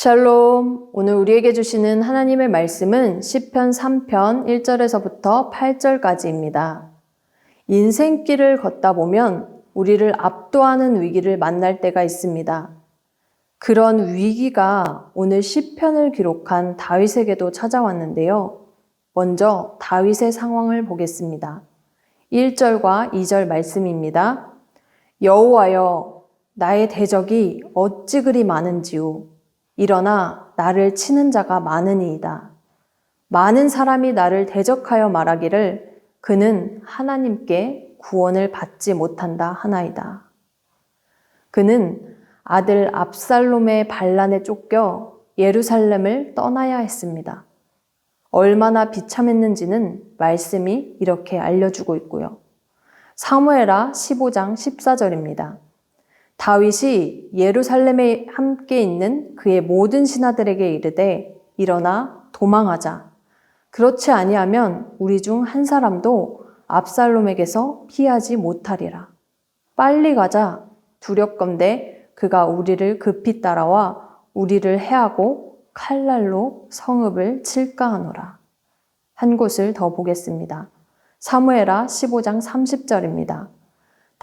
샬롬. 오늘 우리에게 주시는 하나님의 말씀은 시편 3편 1절에서부터 8절까지입니다. 인생길을 걷다 보면 우리를 압도하는 위기를 만날 때가 있습니다. 그런 위기가 오늘 시편을 기록한 다윗에게도 찾아왔는데요. 먼저 다윗의 상황을 보겠습니다. 1절과 2절 말씀입니다. 여호와여 나의 대적이 어찌 그리 많은지요 일어나 나를 치는 자가 많으니이다. 많은 사람이 나를 대적하여 말하기를 그는 하나님께 구원을 받지 못한다 하나이다. 그는 아들 압살롬의 반란에 쫓겨 예루살렘을 떠나야 했습니다. 얼마나 비참했는지는 말씀이 이렇게 알려주고 있고요. 사무에라 15장 14절입니다. 다윗이 예루살렘에 함께 있는 그의 모든 신하들에게 이르되 일어나 도망하자. 그렇지 아니하면 우리 중 한 사람도 압살롬에게서 피하지 못하리라. 빨리 가자. 두렵건대 그가 우리를 급히 따라와 우리를 해하고 칼날로 성읍을 칠까 하노라. 한 곳을 더 보겠습니다. 사무에라 15장 30절입니다.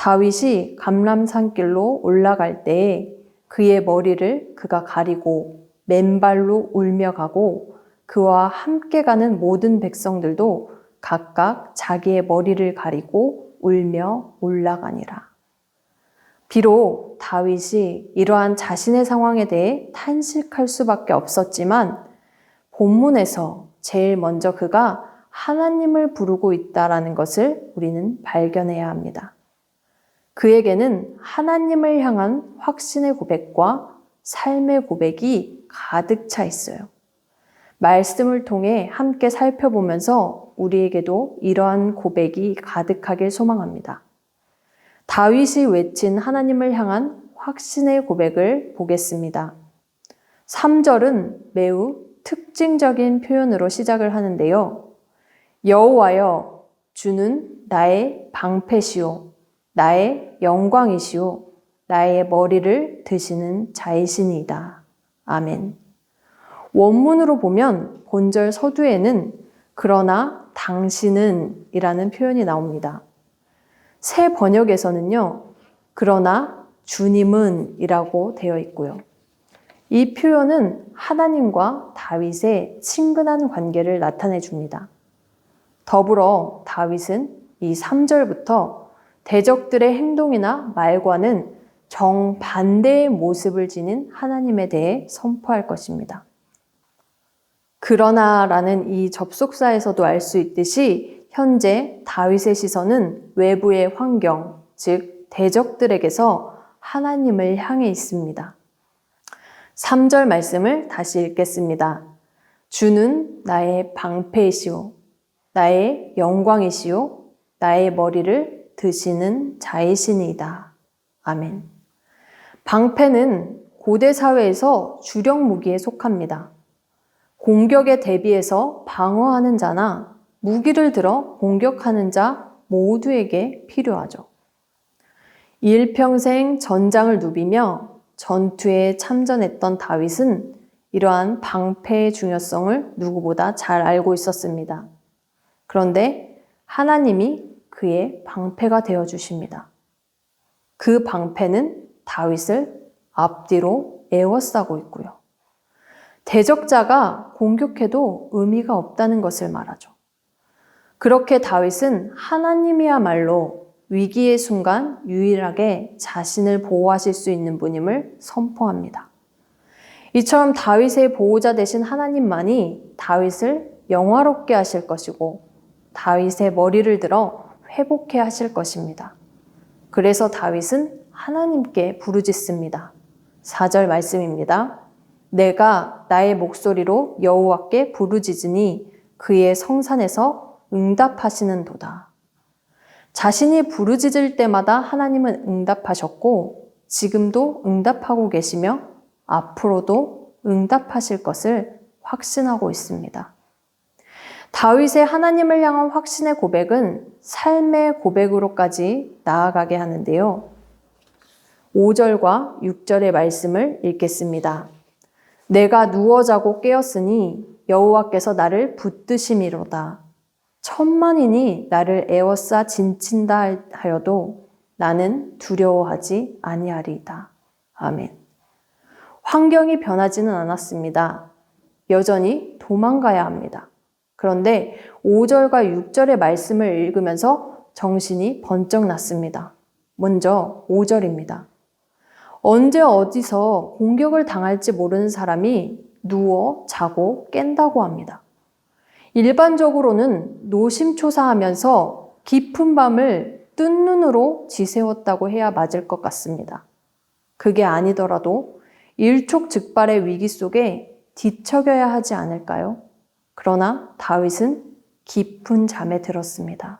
다윗이 감람산길로 올라갈 때에 그의 머리를 그가 가리고 맨발로 울며 가고 그와 함께 가는 모든 백성들도 각각 자기의 머리를 가리고 울며 올라가니라. 비록 다윗이 이러한 자신의 상황에 대해 탄식할 수밖에 없었지만 본문에서 제일 먼저 그가 하나님을 부르고 있다라는 것을 우리는 발견해야 합니다. 그에게는 하나님을 향한 확신의 고백과 삶의 고백이 가득 차 있어요. 말씀을 통해 함께 살펴보면서 우리에게도 이러한 고백이 가득하길 소망합니다. 다윗이 외친 하나님을 향한 확신의 고백을 보겠습니다. 3절은 매우 특징적인 표현으로 시작을 하는데요. 여호와여 주는 나의 방패시오 나의 영광이시오 나의 머리를 드시는 자이시니이다. 아멘. 원문으로 보면 본절 서두에는 그러나 당신은 이라는 표현이 나옵니다. 새 번역에서는요, 그러나 주님은 이라고 되어 있고요. 이 표현은 하나님과 다윗의 친근한 관계를 나타내 줍니다. 더불어 다윗은 이 3절부터 대적들의 행동이나 말과는 정반대의 모습을 지닌 하나님에 대해 선포할 것입니다. 그러나 라는 이 접속사에서도 알 수 있듯이 현재 다윗의 시선은 외부의 환경, 즉 대적들에게서 하나님을 향해 있습니다. 3절 말씀을 다시 읽겠습니다. 주는 나의 방패이시오. 나의 영광이시오. 나의 머리를 드시는 자이시니이다. 아멘. 방패는 고대 사회에서 주력 무기에 속합니다. 공격에 대비해서 방어하는 자나 무기를 들어 공격하는 자 모두에게 필요하죠. 일평생 전장을 누비며 전투에 참전했던 다윗은 이러한 방패의 중요성을 누구보다 잘 알고 있었습니다. 그런데 하나님이 그의 방패가 되어 주십니다. 그 방패는 다윗을 앞뒤로 에워싸고 있고요. 대적자가 공격해도 의미가 없다는 것을 말하죠. 그렇게 다윗은 하나님이야말로 위기의 순간 유일하게 자신을 보호하실 수 있는 분임을 선포합니다. 이처럼 다윗의 보호자 되신 하나님만이 다윗을 영화롭게 하실 것이고 다윗의 머리를 들어 회복해 하실 것입니다. 그래서 다윗은 하나님께 부르짖습니다. 4절 말씀입니다. 내가 나의 목소리로 여호와께 부르짖으니 그의 성산에서 응답하시는도다. 자신이 부르짖을 때마다 하나님은 응답하셨고 지금도 응답하고 계시며 앞으로도 응답하실 것을 확신하고 있습니다. 다윗의 하나님을 향한 확신의 고백은 삶의 고백으로까지 나아가게 하는데요. 5절과 6절의 말씀을 읽겠습니다. 내가 누워 자고 깨었으니 여호와께서 나를 붙드심이로다. 천만인이 나를 에워싸 진친다 하여도 나는 두려워하지 아니하리이다. 아멘. 환경이 변하지는 않았습니다. 여전히 도망가야 합니다. 그런데 5절과 6절의 말씀을 읽으면서 정신이 번쩍 났습니다. 먼저 5절입니다. 언제 어디서 공격을 당할지 모르는 사람이 누워 자고 깬다고 합니다. 일반적으로는 노심초사하면서 깊은 밤을 뜬 눈으로 지새웠다고 해야 맞을 것 같습니다. 그게 아니더라도 일촉즉발의 위기 속에 뒤척여야 하지 않을까요? 그러나 다윗은 깊은 잠에 들었습니다.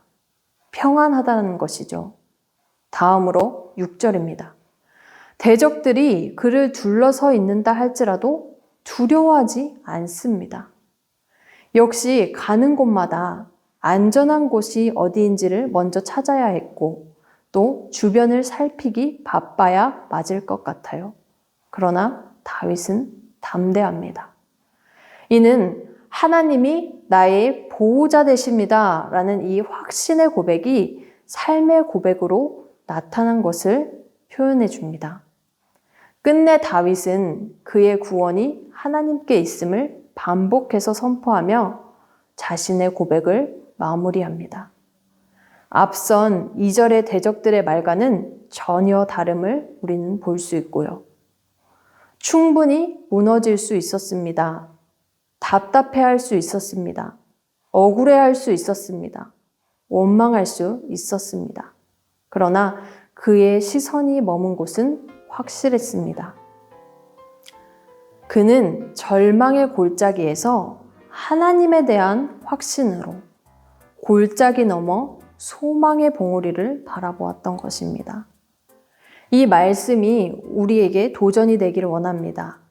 평안하다는 것이죠. 다음으로 6절입니다. 대적들이 그를 둘러서 있는다 할지라도 두려워하지 않습니다. 역시 가는 곳마다 안전한 곳이 어디인지를 먼저 찾아야 했고 또 주변을 살피기 바빠야 맞을 것 같아요. 그러나 다윗은 담대합니다. 이는 하나님이 나의 보호자 되십니다. 라는 이 확신의 고백이 삶의 고백으로 나타난 것을 표현해 줍니다. 끝내 다윗은 그의 구원이 하나님께 있음을 반복해서 선포하며 자신의 고백을 마무리합니다. 앞선 2절의 대적들의 말과는 전혀 다름을 우리는 볼 수 있고요. 충분히 무너질 수 있었습니다. 답답해 할 수 있었습니다. 억울해 할 수 있었습니다. 원망할 수 있었습니다. 그러나 그의 시선이 머문 곳은 확실했습니다. 그는 절망의 골짜기에서 하나님에 대한 확신으로 골짜기 넘어 소망의 봉우리를 바라보았던 것입니다. 이 말씀이 우리에게 도전이 되기를 원합니다.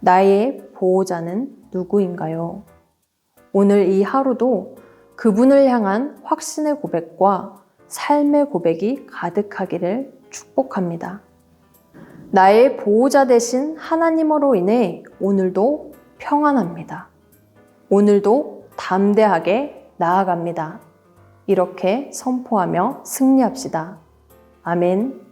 나의 보호자는 누구인가요? 오늘 이 하루도 그분을 향한 확신의 고백과 삶의 고백이 가득하기를 축복합니다. 나의 보호자 되신 하나님으로 인해 오늘도 평안합니다. 오늘도 담대하게 나아갑니다. 이렇게 선포하며 승리합시다. 아멘.